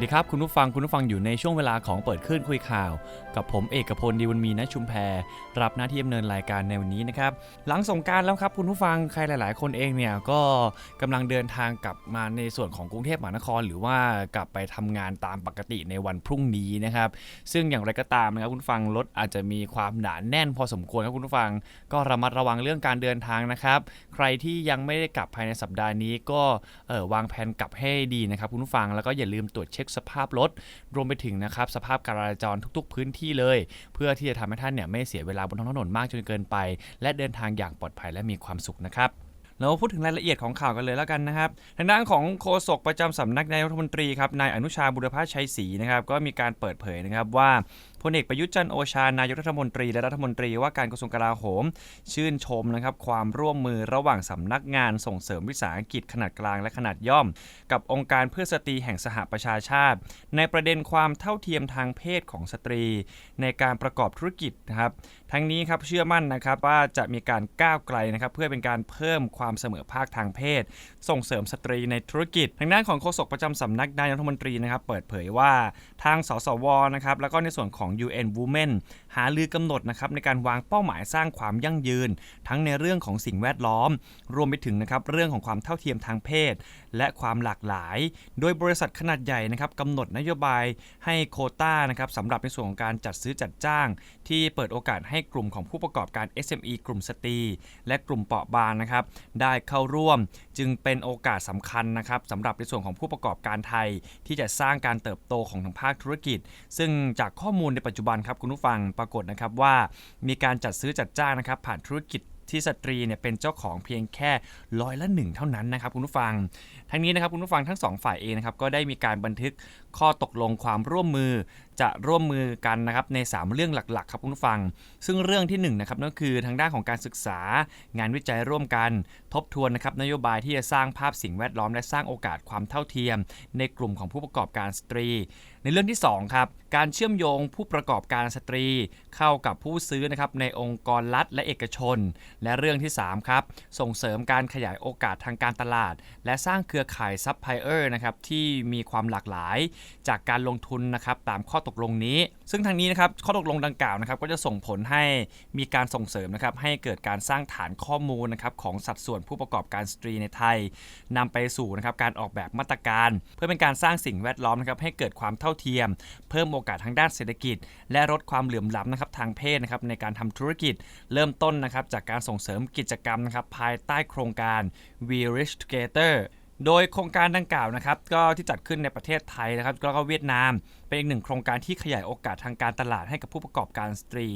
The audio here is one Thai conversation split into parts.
วัสดีครับ คุณผู้ฟังคุณผู้ฟังอยู่ในช่วงเวลาของเปิดคลื่นคุยข่าว กับผมเอกพลดีวันมีณชุมแพรรับหน้าที่ดำเนินรายการในวันนี้นะครับ หลังสงการแล้วครับคุณผู้ฟังใครหลาย ๆ คนเองเนี่ยก็กำลังเดินทางกลับมาในส่วนของกรุงเทพมหานคร หรือว่ากลับไปทำงานตามปกติในวันพรุ่งนี้นะครับ ซึ่งอย่างไรก็ตามนะครับคุณฟังรถอาจจะมีความหนาแน่นพอสมควรครับคุณผู้ฟัง ก็ระมัดระวังเรื่องการเดินทางนะครับ ใครที่ยังไม่ได้กลับภายในสัปดาห์นี้ก็วางแผนกลับให้ดีนะครับคุณผู้ฟังแล้วก็อย่าลืมตรวจเช็คสภาพรถรวมไปถึงนะครับสภาพการจราจรทุก ๆ พื้นที่เลย เพื่อที่จะทำให้ท่านเนี่ยไม่เสียเวลาบนท้องถนนมากจนเกินไป และเดินทางอย่างปลอดภัยและมีความสุขนะครับเราพูดถึงรายละเอียดของข่าวกันเลยแล้วกันนะครับ ทางด้านของโฆษกประจำสำนักนายรัฐมนตรีครับ นายอนุชาบุรพชัยศรีนะครับ ก็มีการเปิดเผยนะครับว่า พลเอกประยุทธ์จันโอชานายกรัฐมนตรีและรัฐมนตรีว่าการกระทรวงกลาโหม ชื่นชมนะครับความร่วมมือระหว่างสำนักงานส่งเสริมวิสาหกิจขนาดกลางและขนาดย่อม กับองค์การเพื่อสตรีแห่งสหประชาชาติ ในประเด็นความเท่าเทียมทางเพศของสตรี ในการประกอบธุรกิจนะครับทั้งนี้ครับเชื่อมั่นนะครับว่าจะมีการก้าวไกลนะครับเพื่อเป็นการเพิ่มความเสมอภาคทางเพศ ส่งเสริมสตรีในธุรกิจทางด้านของโฆษกประจำสำนักนายกรัฐมนตรีนะครับเปิดเผยว่าทางสสวนะครับแล้วก็ในส่วนของ UN Women หาลือกำหนดนะครับในการวางเป้าหมายสร้างความยั่งยืน ทั้งในเรื่องของสิ่งแวดล้อม รวมไปถึงนะครับเรื่องของความเท่าเทียมทางเพศ และความหลากหลาย โดยบริษัทขนาดใหญ่นะครับกำหนดนโยบายให้โคต้านะครับสำหรับในส่วนของการจัดซื้อจัดจ้าง ที่เปิดโอกาสให้กลุ่มของผู้ประกอบการ SME กลุ่มสตรีและกลุ่มเปราะบางนะครับ ได้เข้าร่วมจึงเป็นโอกาสสำคัญนะครับสำหรับในส่วนของผู้ประกอบการไทย ที่จะสร้างการเติบโตของทางภาคธุรกิจ ซึ่งจากข้อมูลในปัจจุบันครับคุณผู้ฟังปรากฏนะครับว่ามีการจัดซื้อจัดจ้างนะครับ ผ่านธุรกิจที่สตรีเนี่ยเป็นเจ้าของเพียงแค่ร้อยละหนึ่งเท่านั้นนะครับคุณผู้ฟัง ทั้งนี้นะครับคุณผู้ฟังทั้งสองฝ่ายเองนะครับก็ได้มีการบันทึกข้อตกลงความร่วมมือ จะร่วมมือกันนะครับใน 3 เรื่องหลักๆครับคุณผู้ฟัง ซึ่งเรื่องที่1นะครับนั่นคือทางด้านของการศึกษางานวิจัยร่วมกัน ทบทวนนะครับนโยบายที่จะสร้างภาพสิ่งแวดล้อมและสร้างโอกาสความเท่าเทียม ในกลุ่มของผู้ประกอบการสตรี ในเรื่องที่2ครับการเชื่อมโยงผู้ประกอบการสตรี เข้ากับผู้ซื้อนะครับในองค์กรรัฐและเอกชน และเรื่องที่3ครับส่งเสริมการขยายโอกาสทางการตลาด และสร้างเครือข่ายซัพพลายเออร์นะครับที่มีความหลากหลายจากการลงทุนนะครับตามข้อตกลงนี้ ซึ่งทางนี้นะครับข้อตกลงดังกล่าวนะครับก็จะส่งผลให้มีการส่งเสริมนะครับให้เกิดการสร้างฐานข้อมูลนะครับของสัดส่วนผู้ประกอบการสตรีในไทยนำไปสู่นะครับการออกแบบมาตรการ เพื่อเป็นการสร้างสิ่งแวดล้อมนะครับให้เกิดความเท่าเทียม เพิ่มโอกาสทางด้านเศรษฐกิจ และลดความเหลื่อมล้ำนะครับทางเพศนะครับในการทำธุรกิจเริ่มต้นนะครับจากการส่งเสริมกิจกรรมนะครับภายใต้โครงการ We Rich Together โดยโครงการดังกล่าวนะครับก็ที่จัดขึ้นในประเทศไทยนะครับแล้วก็เวียดนาม เป็นอีกหนึ่งโครงการที่ขยายโอกาสทางการตลาดให้กับผู้ประกอบการสตรี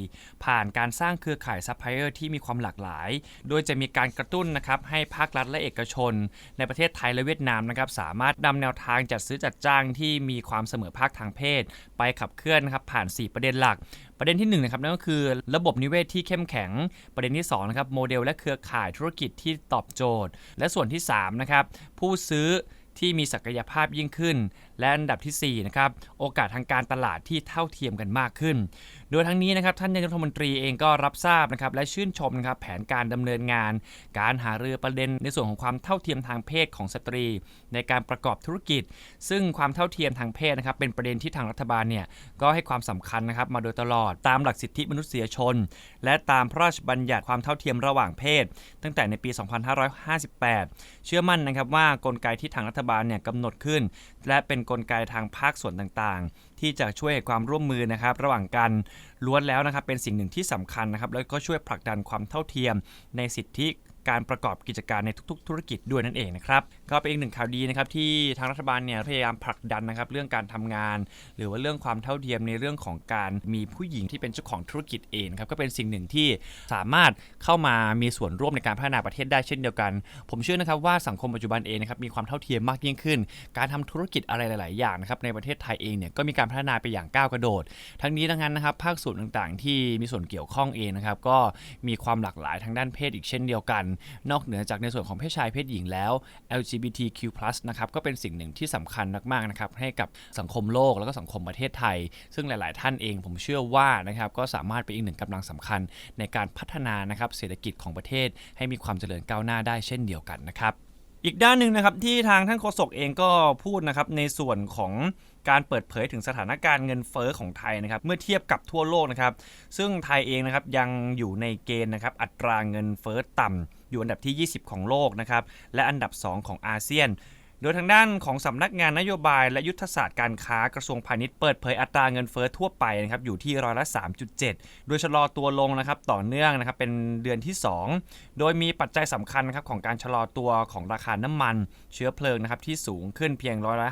ผ่านการสร้างเครือข่ายซัพพลายเออร์ที่มีความหลากหลาย โดยจะมีการกระตุ้นนะครับให้ภาครัฐและเอกชน ในประเทศไทยและเวียดนามนะครับสามารถนำแนวทางจัดซื้อจัดจ้างที่มีความเสมอภาคทางเพศ ไปขับเคลื่อนนะครับผ่าน 4 ประเด็นหลักประเด็นที่1นงนะครับนั่นก็คือระบบนิเวศที่เข้มแข็ง ประเด็นที่2นะครับโมเดลและเครือข่ายธุรกิจที่ตอบโจทย์ และส่วนที่3นะครับผู้ซื้อที่มีศักยภาพยิ่งขึ้นและอันดับที่4นะครับโอกาสทางการตลาดที่เท่าเทียมกันมากขึ้น โดยทั้งนี้นะครับท่านนายกรัฐมนตรีเองก็รับทราบนะครับและชื่นชมนะครับแผนการดำเนินงาน การหารือประเด็นในส่วนของความเท่าเทียมทางเพศของสตรี ในการประกอบธุรกิจ ซึ่งความเท่าเทียมทางเพศนะครับเป็นประเด็นที่ทางรัฐบาลเนี่ยก็ให้ความสำคัญนะครับมาโดยตลอดตามหลักสิทธิมนุษยชน และตามพระราชบัญญัติความเท่าเทียมระหว่างเพศ ตั้งแต่ในปี 2558 เชื่อมั่นนะครับว่ากลไกที่ทางรัฐบาลเนี่ยกำหนดขึ้น และเป็นกลไกทางภาคส่วนต่างๆ ที่จะช่วยให้ความร่วมมือนะครับระหว่างกันล้วนแล้วนะครับเป็นสิ่งหนึ่งที่สำคัญนะครับแล้วก็ช่วยผลักดันความเท่าเทียมในสิทธิ การประกอบกิจการในทุกๆ ธุรกิจด้วยนั่นเองนะครับก็เป็นอีกหนึ่งข่าวดีนะครับที่ทางรัฐบาลเนี่ยพยายามผลักดันนะครับเรื่องการทำงาน หรือว่าเรื่องความเท่าเทียมในเรื่องของการมีผู้หญิงที่เป็นเจ้าของธุรกิจเองครับก็เป็นสิ่งหนึ่งที่สามารถเข้ามามีส่วนร่วมในการพัฒนาประเทศได้เช่นเดียวกัน ผมเชื่อนะครับว่าสังคมปัจจุบันเองนะครับมีความเท่าเทียมมากยิ่งขึ้น การทำธุรกิจอะไรหลาย ๆ อย่างนะครับในประเทศไทยเองเนี่ยก็มีการพัฒนาไปอย่างก้าวกระโดด ทั้งนี้ทั้งนั้นนะครับภาคส่วนต่าง ๆ ที่มีส่วนเกี่ยวข้องเองนะครับก็มีความหลากหลายทางด้านเพศอีกเช่นเดียวกันนอกเหนือจากในส่วนของเพศชายเพศหญิงแล้ว LGBTQ+ นะครับก็เป็นสิ่งหนึ่งที่สำคัญมากๆนะครับให้กับสังคมโลกแล้วก็สังคมประเทศไทย ซึ่งหลาย ๆ ท่านเองผมเชื่อว่านะครับก็สามารถเป็นอีกหนึ่งกำลังสำคัญในการพัฒนานะครับเศรษฐกิจของประเทศ ให้มีความเจริญก้าวหน้าได้เช่นเดียวกันนะครับอีกด้านหนึ่งนะครับที่ทางท่านโฆษกเองก็พูดนะครับในส่วนของการเปิดเผยถึงสถานการณ์เงินเฟ้อของไทยนะครับเมื่อเทียบกับทั่วโลกนะครับซึ่งไทยเองนะครับยังอยู่ในเกณฑ์นะครับอัตราเงินเฟ้อต่ำ อยู่อันดับที่ 20 ของโลกนะครับ และอันดับ 2 ของอาเซียน โดยทางด้านของสำนักงานนโยบายและยุทธศาสตร์การค้ากระทรวงพาณิชย์เปิดเผยอัตราเงินเฟ้อทั่วไปนะครับอยู่ที่ร้อยละ3.7 โดยชะลอตัวลงนะครับต่อเนื่องนะครับเป็นเดือนที่ 2 โดยมีปัจจัยสำคัญนะครับของการชะลอตัวของราคาน้ำมัน เชื้อเพลิงนะครับที่สูงขึ้นเพียงร้อยละ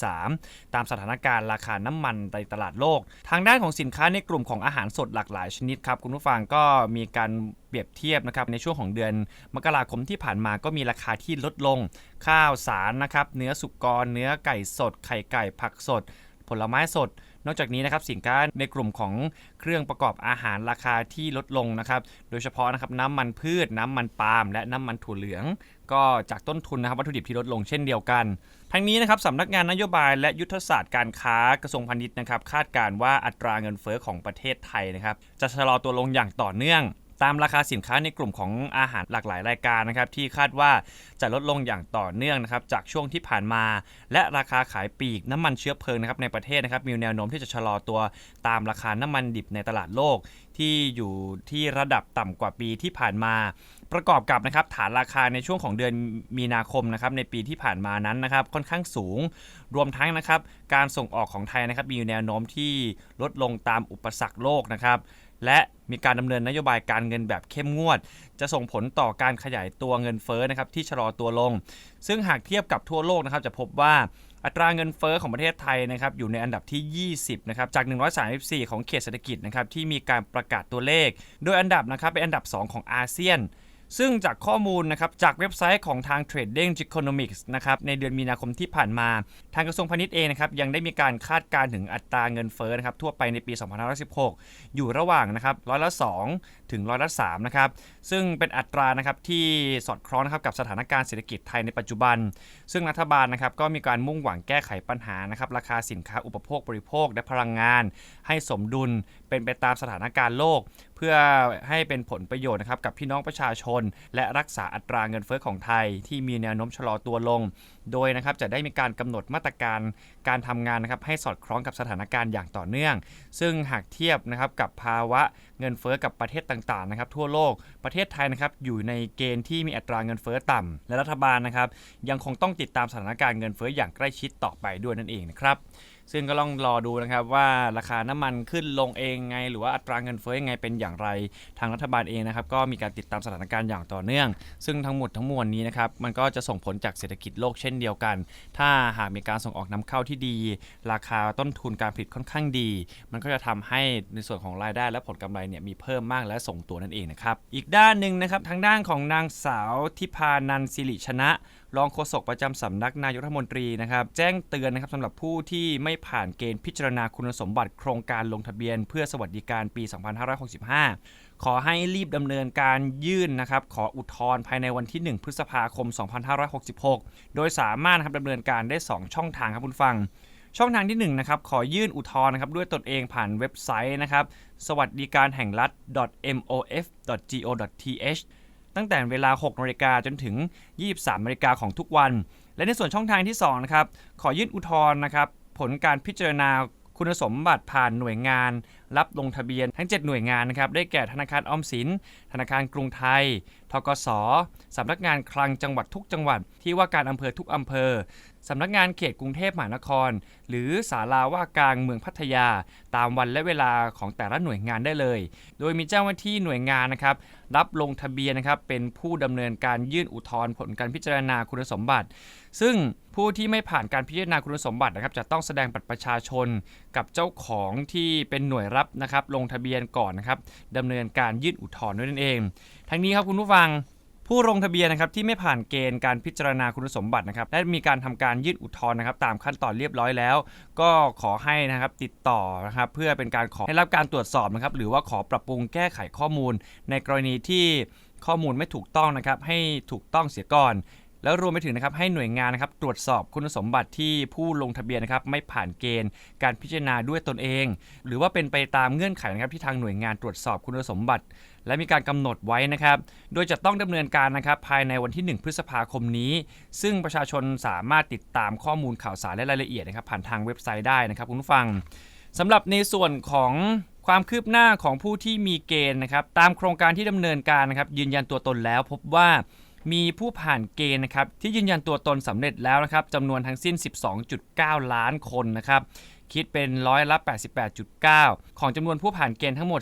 5.03 ตามสถานการณ์ราคาน้ำมันในตลาดโลก ทางด้านของสินค้าในกลุ่มของอาหารสดหลากหลายชนิดครับคุณผู้ฟังก็มีการเปรียบเทียบนะครับในช่วงของเดือนมกราคมที่ผ่านมาก็มีราคาที่ลดลง ข้าวสารนะครับเนื้อสุกร เนื้อไก่สด ไข่ไก่ผักสด ผลไม้สด นอกจากนี้นะครับสินค้าในกลุ่มของเครื่องประกอบอาหารราคาที่ลดลงนะครับโดยเฉพาะนะครับน้ำมันพืช น้ำมันปาล์มและน้ำมันถั่วเหลือง ก็จากต้นทุนนะครับวัตถุดิบที่ลดลงเช่นเดียวกันทั้งนี้นะครับสำนักงานนโยบายและยุทธศาสตร์การค้ากระทรวงพาณิชย์นะครับ คาดการณ์ว่าอัตราเงินเฟ้อของประเทศไทยนะครับ จะชะลอตัวลงอย่างต่อเนื่อง ตามราคาสินค้าในกลุ่มของอาหารหลากหลายรายการนะครับที่คาดว่าจะลดลงอย่างต่อเนื่องนะครับจากช่วงที่ผ่านมา และราคาขายปลีกน้ำมันเชื้อเพลิงนะครับในประเทศนะครับมีแนวโน้มที่จะชะลอตัวตามราคาน้ำมันดิบในตลาดโลกที่อยู่ที่ระดับต่ำกว่าปีที่ผ่านมา ประกอบกับนะครับฐานราคาในช่วงของเดือนมีนาคมนะครับในปีที่ผ่านมานั้นนะครับค่อนข้างสูง รวมทั้งนะครับการส่งออกของไทยนะครับมีแนวโน้มที่ลดลงตามอุปสรรคโลกนะครับ และมีการดำเนินนโยบายการเงินแบบเข้มงวด จะส่งผลต่อการขยายตัวเงินเฟ้อนะครับที่ชะลอตัวลง ซึ่งหากเทียบกับทั่วโลกนะครับจะพบว่าอัตราเงินเฟ้อของประเทศไทยนะครับอยู่ในอันดับที่ 20 นะครับ จาก 134 ของเขตเศรษฐกิจนะครับที่มีการประกาศตัวเลข โดยอันดับนะครับเป็นอันดับ 2 ของอาเซียน ซึ่งจากข้อมูลนะครับจากเว็บไซต์ของทาง Trading Economics นะครับในเดือนมีนาคมที่ผ่านมา ทางกระทรวงพาณิชย์เองนะครับยังได้มีการคาดการณ์ถึงอัตราเงินเฟ้อนะครับทั่วไปในปี 2516 อยู่ระหว่างนะครับร้อยละ 2 ถึงร้อยละ3นะครับซึ่งเป็นอัตรานะครับที่สอดคล้องนะครับกับสถานการณ์เศรษฐกิจไทยในปัจจุบัน ซึ่งรัฐบาลนะครับก็มีการมุ่งหวังแก้ไขปัญหานะครับราคาสินค้าอุปโภคบริโภคและพลังงาน ให้สมดุลเป็นไปตามสถานการณ์โลก พื่อให้เป็นผลประโยชน์นะครับกับพี่น้องประชาชน และรักษาอัตราเงินเฟ้อของไทย ที่มีแนวโน้มชะลอตัวลง โดยนะครับจะได้มีการกำหนดมาตรการการทำงานนะครับให้สอดคล้องกับสถานการณ์อย่างต่อเนื่อง ซึ่งหากเทียบนะครับกับภาวะเงินเฟ้อกับประเทศต่างๆนะครับทั่วโลกประเทศไทยนะครับอยู่ในเกณฑ์ที่มีอัตราเงินเฟ้อต่ำและรัฐบาลนะครับยังคงต้องติดตามสถานการณ์เงินเฟ้ออย่างใกล้ชิดต่อไปด้วยนั่นเองนะครับ ซึ่งก็ต้องรอดูนะครับว่าราคาน้ำมันขึ้นลงเองไง หรือว่าอัตราเงินเฟ้อยังไงเป็นอย่างไร ทางรัฐบาลเองนะครับก็มีการติดตามสถานการณ์อย่างต่อเนื่อง ซึ่งทั้งหมดทั้งมวลนี้นะครับมันก็จะส่งผลจากเศรษฐกิจโลกเช่นเดียวกัน ถ้าหากมีการส่งออกนำเข้าที่ดี ราคาต้นทุนการผลิตค่อนข้างดี มันก็จะทำให้ในส่วนของรายได้และผลกำไรเนี่ยมีเพิ่มมากและส่งตัวนั่นเองนะครับอีกด้านหนึ่งนะครับทางด้านของนางสาวทิพานันสิริชนะ รองโฆษกประจำสำนักนายกรัฐมนตรีนะครับ แจ้งเตือนนะครับสำหรับผู้ที่ไม่ผ่านเกณฑ์พิจารณาคุณสมบัติโครงการลงทะเบียน เพื่อสวัสดิการปี 2565 ขอให้รีบดำเนินการยื่นนะครับ ขออุทธรณ์ภายในวันที่ 1 พฤษภาคม 2566 โดยสามารถนะครับดำเนินการได้ 2 ช่องทางครับคุณฟังช่องทางที่1นะครับขอยื่นอุทธรณ์นะครับด้วยตนเองผ่านเว็บไซต์นะครับสวัสดิการแห่งรัฐ mof.go.th ตั้งแต่เวลา 6นาฬิกาจนถึง 23นาฬิกาของทุกวัน และในส่วนช่องทางที่2นะครับขอยื่นอุทธรณ์นะครับผลการพิจารณา คุณสมบัติผ่านหน่วยงาน รับลงทะเบียนทั้ง 7 หน่วยงานนะครับได้แก่ธนาคารออมสิน ธนาคารกรุงไทยทกสสำนักงานคลังจังหวัดทุกจังหวัด ที่ว่าการอำเภอทุกอำเภอสำนักงานเขตกรุงเทพมหานคร หรือศาลาว่าการเมืองพัทยา ตามวันและเวลาของแต่ละหน่วยงานได้เลย โดยมีเจ้าหน้าที่หน่วยงานนะครับรับลงทะเบียนนะครับเป็นผู้ดำเนินการยื่นอุทธรณ์ผลการพิจารณาคุณสมบัติ ซึ่ง ผู้ที่ไม่ผ่านการพิจารณาคุณสมบัตินะครับจะต้องแสดงบัตรประชาชนกับเจ้าของที่เป็นหน่วยรับนะครับลงทะเบียนก่อนนะครับดำเนินการยื่นอุทธรณ์ด้วยนั่นเอง ทั้งนี้ครับคุณผู้ฟังผู้ลงทะเบียนนะครับที่ไม่ผ่านเกณฑ์การพิจารณาคุณสมบัตินะครับและมีการทำการยื่นอุทธรณ์นะครับตามขั้นตอนเรียบร้อยแล้ว ก็ขอให้นะครับติดต่อนะครับเพื่อเป็นการขอให้รับการตรวจสอบนะครับหรือว่าขอปรับปรุงแก้ไขข้อมูล ในกรณีที่ข้อมูลไม่ถูกต้องนะครับให้ถูกต้องเสียก่อน แล้วรวมไปถึงนะครับให้หน่วยงานนะครับตรวจสอบคุณสมบัติที่ผู้ลงทะเบียนนะครับไม่ผ่านเกณฑ์ การพิจารณาด้วยตนเอง หรือว่าเป็นไปตามเงื่อนไขนะครับที่ทางหน่วยงานตรวจสอบคุณสมบัติ และมีการกำหนดไว้นะครับ โดยจะต้องดำเนินการนะครับภายในวันที่ 1 พฤษภาคมนี้ ซึ่งประชาชนสามารถติดตามข้อมูลข่าวสารและรายละเอียดนะครับผ่านทางเว็บไซต์ได้นะครับคุณผู้ฟังสำหรับในส่วนของความคืบหน้าของผู้ที่มีเกณฑ์นะครับตามโครงการที่ดำเนินการนะครับยืนยันตัวตนแล้วพบว่า มีผู้ผ่านเกณฑ์นะครับที่ยืนยันตัวตนสำเร็จแล้วนะครับจำนวนทั้งสิ้น 12.9 ล้านคนนะครับคิดเป็นร้อยละ 88.9 ของจำนวนผู้ผ่านเกณฑ์ทั้งหมด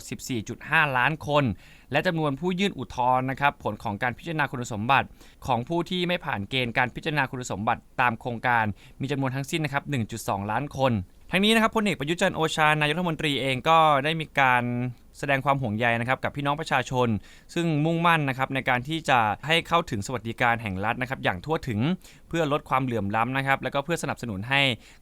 14.5 ล้านคน และจำนวนผู้ยื่นอุทธรณ์นะครับผลของการพิจารณาคุณสมบัติ ของผู้ที่ไม่ผ่านเกณฑ์การพิจารณาคุณสมบัติตามโครงการ มีจำนวนทั้งสิ้นนะครับ 1.2 ล้านคน ทั้งนี้นะครับพลเอกประยุจันทร์โอชานายกรัฐมนตรีเองก็ได้มีการ แสดงความห่วงใยนะครับกับพี่น้องประชาชน ซึ่งมุ่งมั่นนะครับในการที่จะให้เข้าถึงสวัสดิการแห่งรัฐนะครับอย่างทั่วถึง เพื่อลดความเหลื่อมล้ำนะครับแล้วก็เพื่อสนับสนุนให้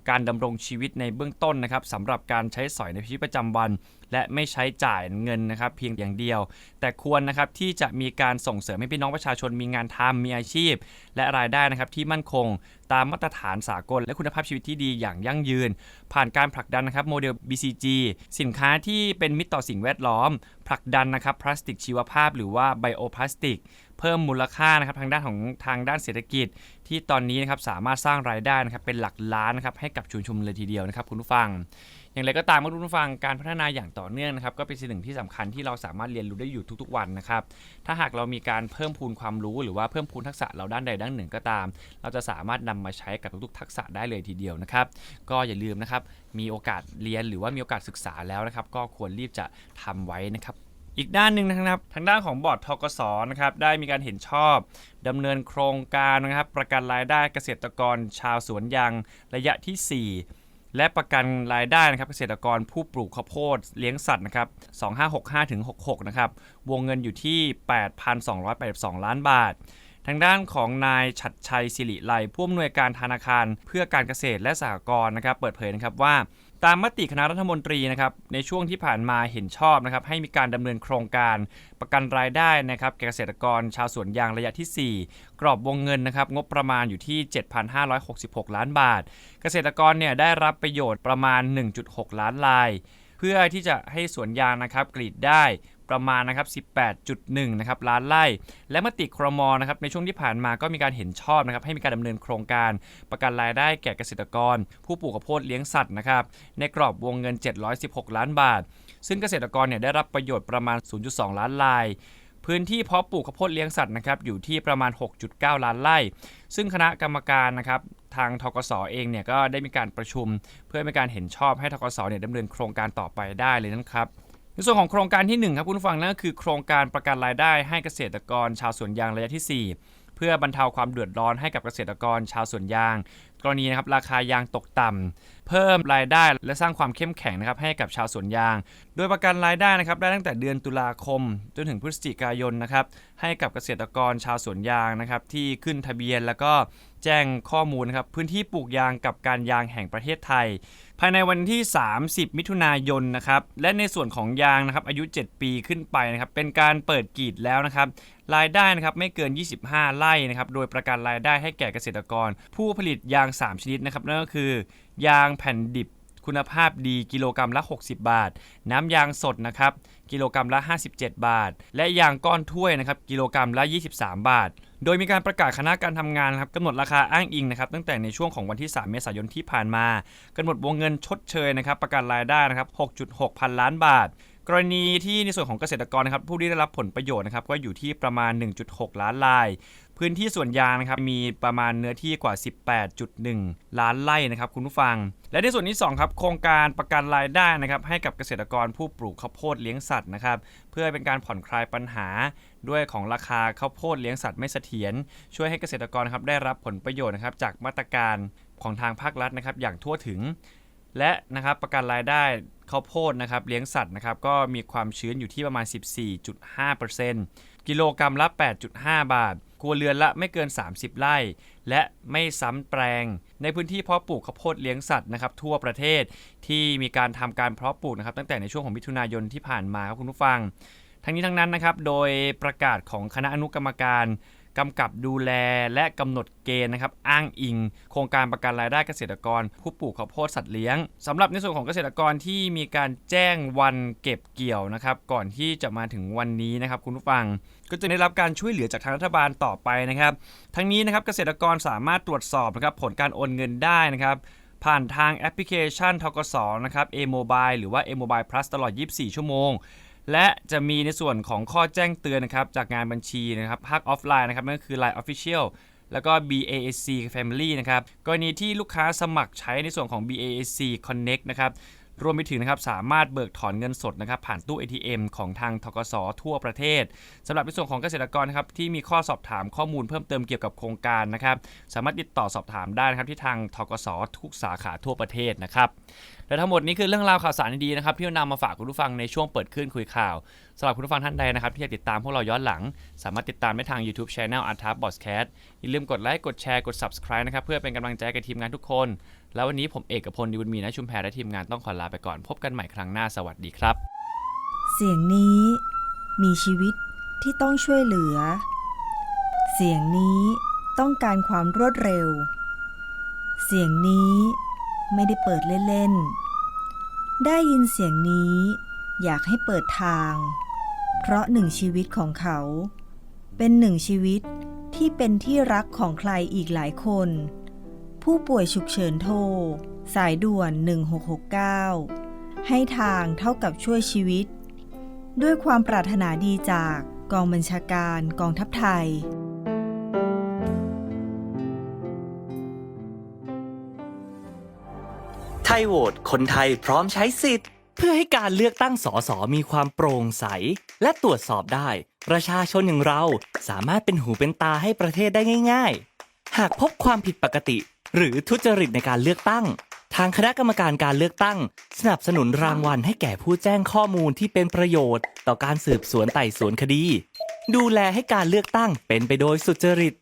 การดำรงชีวิตในเบื้องต้นนะครับสำหรับการใช้สอยในชีวิตประจำวัน และไม่ใช้จ่ายเงินนะครับเพียงอย่างเดียว แต่ควรนะครับที่จะมีการส่งเสริมให้พี่น้องประชาชนมีงานทำมีอาชีพ และรายได้นะครับที่มั่นคงตามมาตรฐานสากล และคุณภาพชีวิตที่ดีอย่างยั่งยืน ผ่านการผลักดันนะครับโมเดล BCG สินค้าที่เป็นมิตรต่อสิ่งแวดล้อม ผลักดันนะครับพลาสติกชีวภาพหรือว่าไบโอพลาสติก เพิ่มมูลค่านะครับทางด้านของทางด้านเศรษฐกิจ ที่ตอนนี้นะครับสามารถสร้างรายได้นะครับเป็นหลักล้านนะครับให้กับชุมชนเลยทีเดียวนะครับคุณผู้ฟัง อย่างไรก็ตามคุณผู้ฟังการพัฒนาอย่างต่อเนื่องนะครับก็เป็นสิ่งหนึ่งที่สำคัญที่เราสามารถเรียนรู้ได้อยู่ทุกๆวันนะครับถ้าหากเรามีการเพิ่มพูนความรู้หรือว่าเพิ่มพูนทักษะเราด้านใดด้านหนึ่งก็ตาม เราจะสามารถนำมาใช้กับทุกๆ ทักษะได้เลยทีเดียวนะครับก็อย่าลืมนะครับมีโอกาสเรียนหรือว่ามีโอกาสศึกษาแล้วนะครับก็ควรรีบจะทำไว้นะครับ อีกด้านหนึ่งนะครับ ทางด้านของบอร์ดทกสนะครับได้มีการเห็นชอบดำเนินโครงการนะครับ ประกันรายได้เกษตรกรชาวสวนยางระยะที่ 4 และประกันรายได้นะครับเกษตรกรผู้ปลูกข้าวโพดเลี้ยงสัตว์นะครับ2565ถึง66นะครับวงเงินอยู่ที่ 8,282 ล้านบาททางด้านของนายชัดชัยสิริไลผู้อำนวยการธนาคารเพื่อการเกษตรและสหกรณ์นะครับ เปิดเผยนะครับว่า ตามมติคณะรัฐมนตรีนะครับในช่วงที่ผ่านมาเห็นชอบนะครับให้มีการดำเนินโครงการประกันรายได้นะครับแก่เกษตรกรชาวสวนยางระยะที่ 4 กรอบวงเงินนะครับงบประมาณอยู่ที่ 7,566 ล้านบาท เกษตรกรเนี่ยได้รับประโยชน์ประมาณ 1.6 ล้านราย เพื่อที่จะให้สวนยางนะครับกรีดได้ ประมาณนะครับ 18.1 นะครับล้านไร่ และมติครมนะครับในช่วงที่ผ่านมาก็มีการเห็นชอบนะครับให้มีการดำเนินโครงการประกันรายได้แก่เกษตรกร ผู้ปลูกข้าวโพดเลี้ยงสัตว์นะครับในกรอบวงเงิน 716 ล้านบาท ซึ่งเกษตรกรเนี่ยได้รับประโยชน์ประมาณ 0.2 ล้านรายพื้นที่เพาะปลูกข้าวโพดเลี้ยงสัตว์นะครับอยู่ที่ประมาณ 6.9 ล้านไร่ ซึ่งคณะกรรมการนะครับทางทกสเองเนี่ยก็ได้มีการประชุม เพื่อมีการเห็นชอบให้ทกสเนี่ยดำเนินโครงการต่อไปได้เลยนะครับ ในส่วนของโครงการที่ 1 ครับคุณผู้ฟังนั่นก็คือโครงการประกันรายได้ให้เกษตรกรชาวสวนยางระยะที่ 4 เพื่อบรรเทาความเดือดร้อนให้กับเกษตรกรชาวสวนยาง กรณีนะครับราคายางตกต่ำเพิ่มรายได้และสร้างความเข้มแข็งนะครับให้กับชาวสวนยาง โดยประกันรายได้นะครับได้ตั้งแต่เดือนตุลาคม จนถึงพฤศจิกายนนะครับให้กับเกษตรกรชาวสวนยางนะครับที่ขึ้นทะเบียนแล้วก็แจ้งข้อมูลนะครับพื้นที่ปลูกยางกับการยางแห่งประเทศไทย ภายในวันที่ 30 มิถุนายนนะครับ และในส่วนของยางนะครับอายุ 7 ปีขึ้นไปนะครับ เป็นการเปิดกรีดแล้วนะครับ รายได้นะครับไม่เกิน 25 ไร่นะครับ โดยประกันรายได้ให้แก่เกษตรกร ผู้ผลิตยาง 3 ชนิดนะครับ นั่นก็คือ ยางแผ่นดิบคุณภาพดีกิโลกรรัมละ 60 บาท น้ำยางสดนะครับ กิโลกรรัมละ 57 บาท และยางก้อนถ้วยนะครับกิโลกรรัมละ 23 บาท โดยมีการประกาศคณะการทำงานครับกำหนดราคาอ้างอิงนะครับตั้งแต่ในช่วงของวันที่ 3 เมษายนที่ผ่านมากำหนดวงเงินชดเชยนะครับประกันรายได้นะครับ 6.6 พันล้านบาทกรณีที่ในส่วนของเกษตรกรนะครับผู้ที่ได้รับผลประโยชน์นะครับก็อยู่ที่ประมาณ 1.6 ล้านราย พื้นที่ส่วนยางนะครับมีประมาณเนื้อที่กว่า 18.1 ล้านไร่นะครับคุณผู้ฟัง และในส่วนที่2ครับโครงการประกันรายได้นะครับให้กับเกษตรกรผู้ปลูกข้าวโพดเลี้ยงสัตว์นะครับเพื่อเป็นการผ่อนคลายปัญหาด้วยของราคาข้าวโพดเลี้ยงสัตว์ไม่เสถียรช่วยให้เกษตรกรครับได้รับผลประโยชน์นะครับจากมาตรการของทางภาครัฐนะครับอย่างทั่วถึง และนะครับประกันรายได้ข้าวโพดนะครับเลี้ยงสัตว์นะครับก็มีความชื้นอยู่ที่ประมาณ 14.5%กิโลกรรัมละ 8.5 บาท ครัวเรือนละไม่เกิน 30 ไร่ และไม่ซ้ำแปลง ในพื้นที่เพาะปลูกข้าวโพดเลี้ยงสัตว์นะครับทั่วประเทศที่มีการทำการเพาะปลูกนะครับตั้งแต่ในช่วงของมิถุนายนที่ผ่านมาครับคุณผู้ฟัง ทั้งนี้ทั้งนั้นนะครับโดยประกาศของคณะอนุกรรมการกำกับดูแลและกำหนดเกณฑ์นะครับอ้างอิง โครงการประกันรายได้เกษตรกร ผู้ปลูกข้าวโพดสัตว์เลี้ยงสำหรับในส่วนของเกษตรกรที่มีการแจ้งวันเก็บเกี่ยวนะครับก่อนที่จะมาถึงวันนี้นะครับคุณผู้ฟัง ก็จะได้รับการช่วยเหลือจากทางรัฐบาลต่อไปนะครับ ทั้งนี้นะครับเกษตรกรสามารถตรวจสอบนะครับผลการโอนเงินได้นะครับผ่านทางแอปพลิเคชันทกสนะครับ A-Mobile หรือว่า A-Mobile Plus ตลอด 24 ชั่วโมง และจะมีในส่วนของข้อแจ้งเตือนนะครับจากงานบัญชีนะครับภาคออฟไลน์นะครับนั่นก็คือ Line Official แล้วก็ BAC Family นะครับ กรณีที่ลูกค้าสมัครใช้ในส่วนของ BAC Connect นะครับ รวมไปถึงนะครับสามารถเบิกถอนเงินสดนะครับผ่านตู้ ATM ของทางทกสทั่วประเทศสำหรับในส่วนของเกษตรกรนะครับที่มีข้อสอบถามข้อมูลเพิ่มเติมเกี่ยวกับโครงการนะครับสามารถติดต่อสอบถามได้นะครับที่ทางทกสทุกสาขาทั่วประเทศนะครับและทั้งหมดนี้คือเรื่องราวข่าวสารดีๆนะครับที่เรานำมาฝากคุณผู้ฟังในช่วงเปิดขึ้นคุยข่าวสำหรับคุณผู้ฟังท่านใดนะครับที่อยากติดตามพวกเราย้อนหลัง สามารถติดตามได้ทาง YouTube Channel a r t a b o s c a s t อย่าลืมกดไลค์กดแชร์กด Subscribe นะครับเพื่อเป็นกำลังใจกับทีมงานทุกคน แล้ววันนี้ผมเอกพลดิบุญมีนะชุมแพรและทีมงานต้องขอลาไปก่อน พบกันใหม่ครั้งหน้าสวัสดีครับ เสียงนี้มีชีวิตที่ต้องช่วยเหลือ เสียงนี้ต้องการความรวดเร็ว เสียงนี้ไม่ได้เปิดเล่นๆ ได้ยินเสียงนี้อยากให้เปิดทาง เพราะหนึ่งชีวิตของเขา เป็นหนึ่งชีวิตที่เป็นที่รักของใครอีกหลายคน ผู้ป่วยฉุกเฉินโทร สายด่วน 1669 ให้ทางเท่ากับช่วยชีวิต ด้วยความปรารถนาดีจากกองบัญชาการกองทัพไทยไทยโหวตคนไทยพร้อมใช้สิทธิ์ เพื่อให้การเลือกตั้งสสมีความโปร่งใส และตรวจสอบได้ ประชาชนอย่างเราสามารถเป็นหูเป็นตาให้ประเทศได้ง่าย ๆ หากพบความผิดปกติ หรือทุจริตในการเลือกตั้ง ทางคณะกรรมการการเลือกตั้ง สนับสนุนรางวัลให้แก่ผู้แจ้งข้อมูลที่เป็นประโยชน์ ต่อการสืบสวนไต่สวนคดี ดูแลให้การเลือกตั้งเป็นไปโดยสุจริต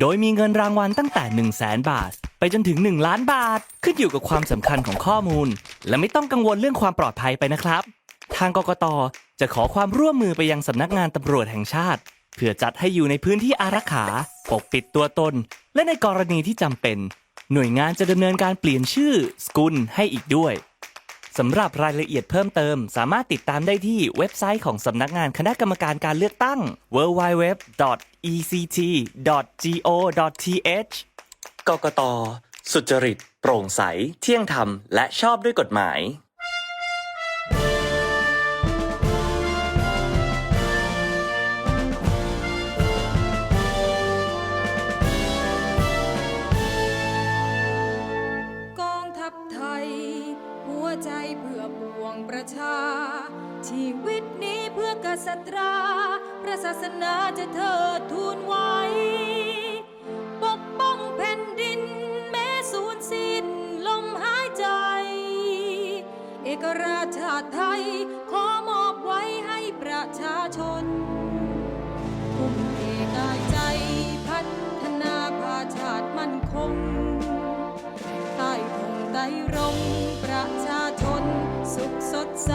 โดยมีเงินรางวัลตั้งแต่ 1 0 0 0 0แสนบาท ไปจนถึง 1 ล้านบาท ขึ้นอยู่กับความสำคัญของข้อมูล และไม่ต้องกังวลเรื่องความปลอดภัยไปนะครับ ทางกกตจะขอความร่วมมือไปยังสำนักงานตำรวจแห่งชาติเพื่อจัดให้อยู่ในพื้นที่อารักขา ปกปิดตัวตน และในกรณีที่จำเป็น หน่วยงานจะดำเนินการเปลี่ยนชื่อ สกุลให้อีกด้วยสำหรับรายละเอียดเพิ่มเติม สามารถติดตามได้ที่เว็บไซต์ของสำนักงานคณะกรรมการการเลือกตั้ง www.ect.go.th กกตสุจริต โปร่งใส เที่ยงธรรม และชอบด้วยกฎหมาย หัวใจเพื่อปวงประชา ชีวิตนี้เพื่อกษัตราพระศาสนาจะเทิดทูนไว้ ปกป้องแผ่นดินแม้สูญสิ้นลมหายใจ เอกราชาไทยขอมอบไว้ให้ประชาชนทุ่มเทกายใจพัฒนาพาชาติมั่นคง ร่มประชาชนสุขสดใส